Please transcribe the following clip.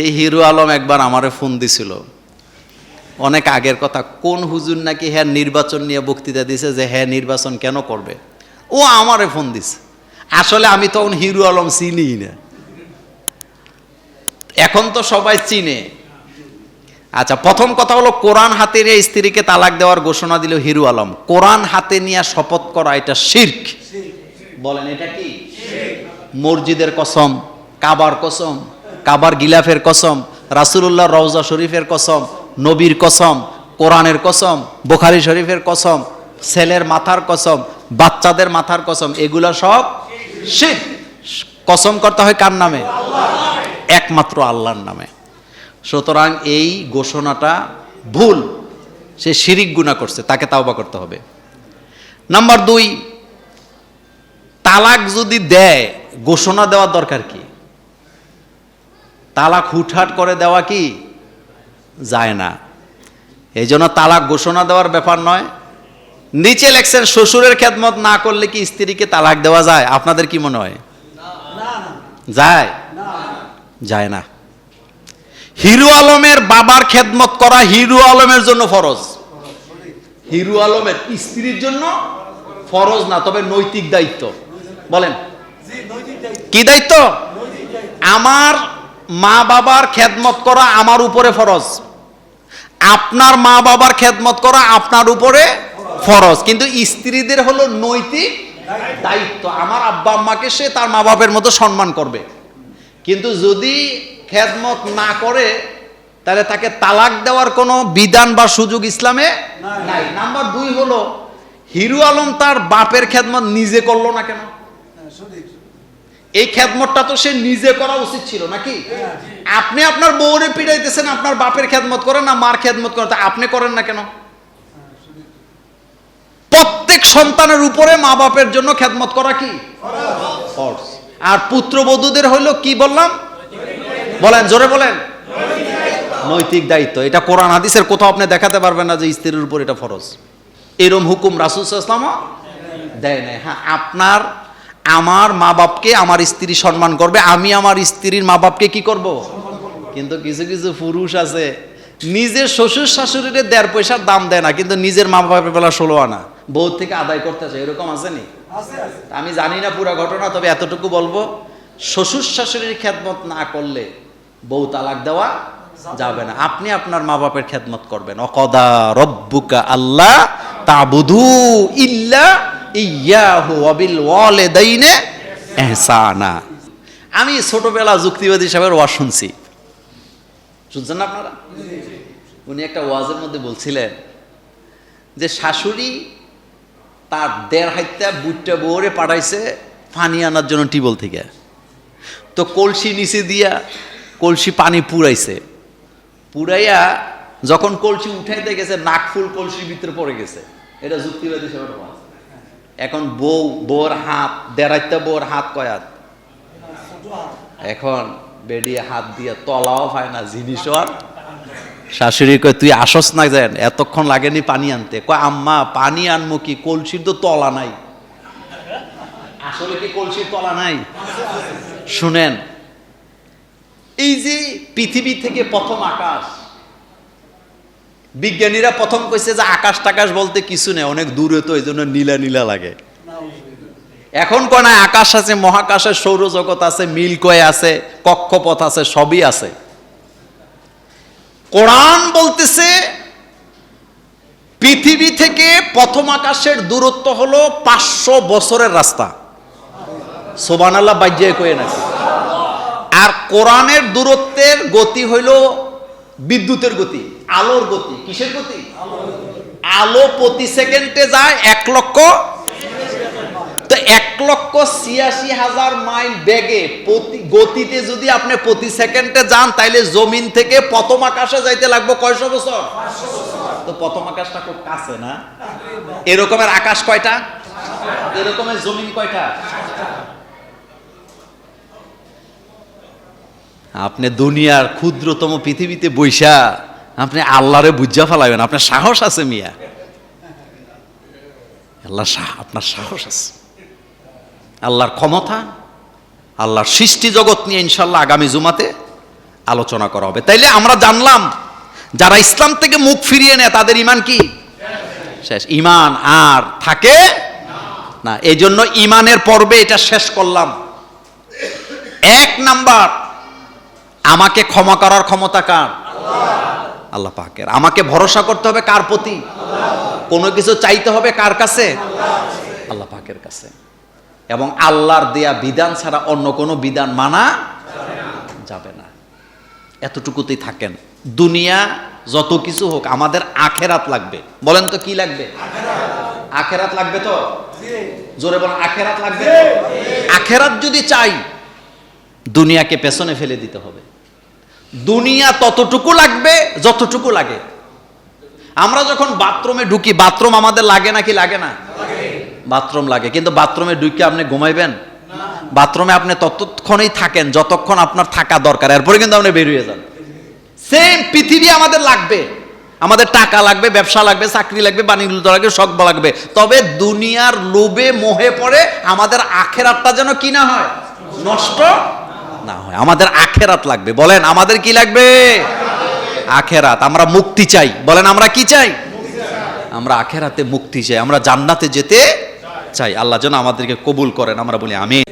এই হিরো আলম একবার আমারে ফোন দিছিল। অনেক আগের কথা, কোন হুজুর নাকি হ্যাঁ নির্বাচন নিয়ে বক্তৃতা দিছে যে হ্যাঁ নির্বাচন কেন করবে? ও আমারে ফোন দিছে। আসলে আমি তখন হিরো আলম চিনি না। এখন তো সবাই চিনে। আচ্ছা প্রথম কথা হলো কোরআন হাতে নিয়ে স্ত্রীকে তালাক দেওয়ার ঘোষণা দিল হিরু আলম। কোরআন হাতে নিয়ে শপথ করা এটা শির্ক। বলেন এটা কি? মসজিদের কসম, কাবার কসম কাবার গিলাফের কসম রাসুলুল্লাহ রওজা শরীফের কসম, নবীর কসম, কোরআনের কসম, বোখারি শরীফের কসম, ছেলের মাথার কসম, বাচ্চাদের মাথার কসম, এগুলা সব শির্ক কসম করতে হয় কার নামে? একমাত্র আল্লাহর নামে। সুতরাং এই ঘোষণাটা ভুল। সে শিরিক গুণা করছে, তাকে তাওবা করতে হবে। নাম্বার দুই, তালাক যদি দেয়, ঘোষণা দেওয়ার দরকার কি? তালাক হুটহাট করে দেওয়া কি? যায় না। এই জন্য তালাক ঘোষণা দেওয়ার ব্যাপার নয়। নিচে লেখছেন শ্বশুরের খেদমত না করলে কি স্ত্রীকে তালাক দেওয়া যায়? আপনাদের কি মনে হয়? যায়? যায় না। হিরু আলমের বাবার খেদমত করা হিরু আলমের জন্য ফরজ। হিরু আলমের স্ত্রীর জন্য ফরজ না তবে নৈতিক দায়িত্ব। বলেন। কি দায়িত্ব। আমার মা বাবার খেদমত করা আমার উপরে ফরজ। আপনার মা বাবার খেদমত করা আপনার উপরে ফরজ। কিন্তু স্ত্রীদের হলো নৈতিক দায়িত্ব। আমার আব্বা আম্মাকে সে তার মা বাপের মতো সম্মান করবে। কিন্তু যদি খেদমত না করে তাহলে তাকে তালাক দেওয়ার কোনো বিধান বা সুযোগ ইসলামে নাই। নাম্বার দুই হলো হিরু আলম তার বাপের খেদমত নিজে করল না কেন? এই খেদমতটা তো সে নিজে করা উচিত ছিল, নাকি? আপনি আপনার বউরে পিড়াইতেছেন, আপনার বাপের খেদমত করেন না মার খেদমত করেন, তা আপনি করেন না কেন? প্রত্যেক সন্তানের উপরে মা বাপের জন্য খেদমত করা কি? ফরজ। আর পুত্রবধূদের হইল কি বললাম? বলেন, জোরে বলেন। নৈতিক দায়িত্ব। এটা কোরআন হাদিসের, কোথাও আপনি দেখাতে পারবেন না যে স্ত্রীর উপর এটা ফরজ। এরম হুকুম রাসুল ইসলাম দেয় নাই। হ্যাঁ আপনার আমার মা বাপকে আমার স্ত্রী সম্মান করবে আমি আমার স্ত্রীর মা বাপকে কি করব? কিন্তু কিছু কিছু পুরুষ আছে নিজের শ্বশুর শাশুড়ির দেড় পয়সার দাম দেয় না কিন্তু নিজের মা বাপের বেলা ষোলো আনা। বউ থেকে আদায় করতেছে এরকম আসেনি আমি জানি না পুরো ঘটনা তবে এতটুকু বলব শ্বশুর শাশুড়ির খেদমত না করলে বউ তালাক দেওয়া যাবে না। আপনি আপনার মা বাপের খেদমত করবেন। অকদা রব্বুকা আল্লাহ তাবুদু ইল্লা ইয়াহু ওয়াবিল ওয়ালিদাইনে ইহসানা আমি ছোটবেলা যুক্তিবাদী সাহেবের ওয়াজ শুনছি। শুনছেন না আপনারা? উনি একটা ওয়াজের মধ্যে বলছিলেন যে শাশুড়ি তার দেড় হাইত্যা বুটটা বউরে পাঠাইছে পানি আনার জন্য টিবল থেকে। তো কলসি নিচে দিয়া কলসি পানি পুরাইছে পুরাইয়া যখন কলসি উঠাইতে গেছে নাকফুল কলসির ভিতরে পড়ে গেছে। এটা যুক্তিবাদী ওয়াজ। এখন বউ বউর হাত, দেড়াইতে বউর হাত কয়াত? এখন বেডিয়ে হাত দিয়ে তলাও পায় না জিনিসও আর শাশুড়ি কয়, তুই আসস না যেন, এতক্ষণ লাগেনি পানি আনতে। কয়, আম্মা, পানি আনমু কি? কলসির তো তলা নাই। আসলে কি কলসির তলা নাই? শুনেন, এই যে পৃথিবী থেকে প্রথম আকাশ বিজ্ঞানীরা প্রথম কইছে যে আকাশ টাকাশ বলতে কিছু নেই, অনেক দূরে তো এই জন্য নীলা নীলা লাগে। এখন না, আকাশ আছে মহাকাশে সৌরজগৎ আছে, মিল্কওয়ে আছে, কক্ষপথ আছে, সবই আছে। কোরআন বলতেছে, পৃথিবী থেকে প্রথম আকাশের দূরত্ব হলো পাঁচশো বছরের রাস্তা। সোবান আল্লাহ বাজ্যে কয়ে নাকি। আর কোরআনের দূরত্বের গতি হইল বিদ্যুতের গতি। আলোর গতি কিসের গতি? আলো প্রতি সেকেন্ডে যায় এক লক্ষ। তো এক লক্ষ ছিয়াশি হাজার মাইল বেগে প্রতি গতিতে যদি আপনি প্রতি সেকেন্ডে যান তাইলে জমিন থেকে প্রথম আকাশে যাইতে লাগবে কয়শো বছর। তো প্রথম আকাশটা খুব কাছে না? এরকমের আকাশ কয়টা? এরকমের জমিন কয়টা? আপনি দুনিয়ার ক্ষুদ্রতম পৃথিবীতে বৈশা আপনি আল্লাহরে বুঝা ফেলাবেন আপনার সাহস আছে মিয়া। আল্লাহ আপনার সাহস আছে। আল্লাহর ক্ষমতা, আল্লাহর সৃষ্টি জগৎ নিয়ে ইনশাল্লাহ আগামী জুমাতে আলোচনা করা হবে। তাইলে আমরা জানলাম, যারা ইসলাম থেকে মুখ ফিরিয়ে নেয়, তাদের ইমান কি? শেষ। ইমান আর থাকে না। এই জন্য ইমানের পর্বে এটা শেষ করলাম। এক নাম্বার, আমাকে ক্ষমা করার ক্ষমতা কার? আল্লাহ পাকের। আমাকে ভরসা করতে হবে কার প্রতি? কোনো কিছু চাইতে হবে কার কাছে? আল্লাহ পাকের কাছে। এবং আল্লাহর দেয়া বিধান ছাড়া অন্য কোনো বিধান মানা যাবে না। এতটুকুতেই থাকেন। দুনিয়া যত কিছু হোক, আমাদের আখেরাত লাগবে। বলেন তো কি লাগবে? আখেরাত লাগবে তো? জোরে বলেন, আখেরাত লাগবে? আখেরাত যদি চাই, দুনিয়াকে পেছনে ফেলে দিতে হবে। দুনিয়া ততটুকু লাগবে যতটুকু লাগে। আমরা যখন বাথরুমে ঢুকি বাথরুম আমাদের লাগে নাকি লাগে না? বাথরুম লাগে। কিন্তু বাথরুমে ঢুকে আপনি ঘুমাইবেন? বাথরুমে আপনি ততক্ষণেই থাকেন যতক্ষণ আপনার থাকা দরকার এরপরে কিন্তু আপনি বেরিয়ে যান। সেম পৃথিবী আমাদের লাগবে। আমাদের টাকা লাগবে ব্যবসা লাগবে চাকরি লাগবে বাণিজ্য লাগবে শখ লাগবে। তবে দুনিয়ার লোভে মোহে পড়ে আমাদের আখেরাতটা যেন কি না হয়? নষ্ট? না হয়। আমাদের আখেরাত লাগবে। বলেন, আমাদের কি লাগবে? আখেরাত। আমরা মুক্তি চাই। বলেন, আমরা কি চাই? আমরা আখেরাতে মুক্তি চাই। আমরা জান্নাতে যেতে চাই। আল্লাহ যেন আমাদেরকে কবুল করেন। আমরা বলি আমি